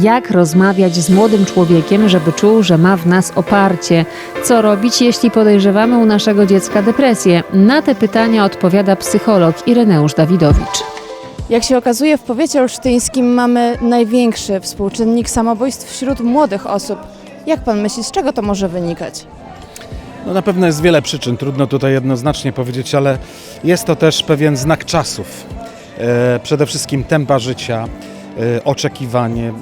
Jak rozmawiać z młodym człowiekiem, żeby czuł, że ma w nas oparcie? Co robić, jeśli podejrzewamy u naszego dziecka depresję? Na te pytania odpowiada psycholog Ireneusz Dawidowicz. Jak się okazuje, w powiecie olsztyńskim mamy największy współczynnik samobójstw wśród młodych osób. Jak pan myśli, z czego to może wynikać? No na pewno jest wiele przyczyn, trudno tutaj jednoznacznie powiedzieć, ale jest to też pewien znak czasów. E, przede wszystkim tempa życia, oczekiwanie, e,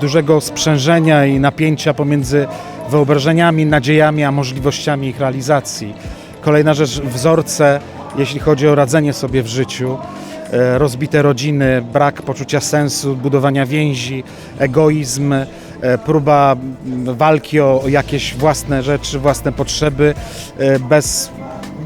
dużego sprzężenia i napięcia pomiędzy wyobrażeniami, nadziejami, a możliwościami ich realizacji. Kolejna rzecz, wzorce, jeśli chodzi o radzenie sobie w życiu, e, rozbite rodziny, brak poczucia sensu, budowania więzi, egoizm, próba walki o jakieś własne rzeczy, własne potrzeby bez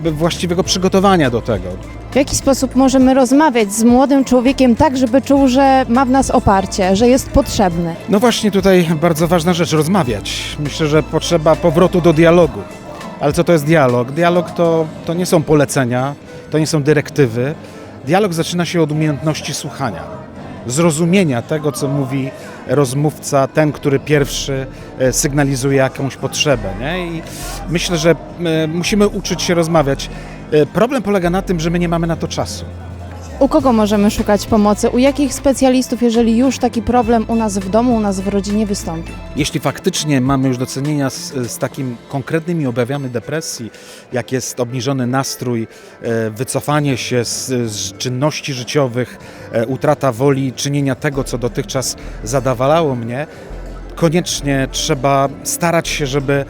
właściwego przygotowania do tego. W jaki sposób możemy rozmawiać z młodym człowiekiem tak, żeby czuł, że ma w nas oparcie, że jest potrzebny? No właśnie tutaj bardzo ważna rzecz, rozmawiać. Myślę, że potrzeba powrotu do dialogu. Ale co to jest dialog? Dialog to, to nie są polecenia, to nie są dyrektywy. Dialog zaczyna się od umiejętności słuchania, zrozumienia tego, co mówi rozmówca, ten, który pierwszy e, sygnalizuje jakąś potrzebę. Nie? I myślę, że e, musimy uczyć się rozmawiać. E, Problem polega na tym, że my nie mamy na to czasu. U kogo możemy szukać pomocy? U jakich specjalistów, jeżeli już taki problem u nas w domu, u nas w rodzinie wystąpi? Jeśli faktycznie mamy już do czynienia z, z takimi konkretnymi objawami depresji, jak jest obniżony nastrój, e, wycofanie się z, z czynności życiowych, e, utrata woli czynienia tego, co dotychczas zadawalało mnie, koniecznie trzeba starać się, żeby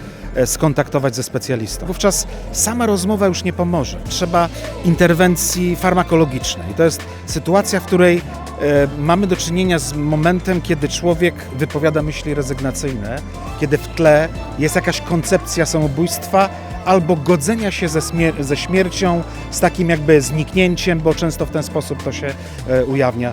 skontaktować ze specjalistą. Wówczas sama rozmowa już nie pomoże. Trzeba interwencji farmakologicznej. To jest sytuacja, w której e, mamy do czynienia z momentem, kiedy człowiek wypowiada myśli rezygnacyjne, kiedy w tle jest jakaś koncepcja samobójstwa albo godzenia się ze, śmier- ze śmiercią, z takim jakby zniknięciem, bo często w ten sposób to się e, ujawnia.